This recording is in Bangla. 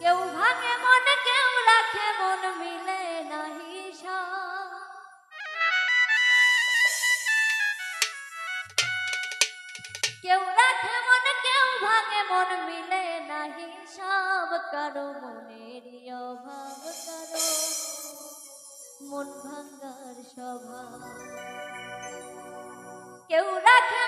কেউ ভাঙে মন, কেউ রাখে মন, মিলে নাহি কেউ রাখে মন, কেউ ভাঙে মন, মিলে নাহি সব। কারও মনের অভাব, কারও মন ভাঙ্গার স্বভাব। কেউ রাখে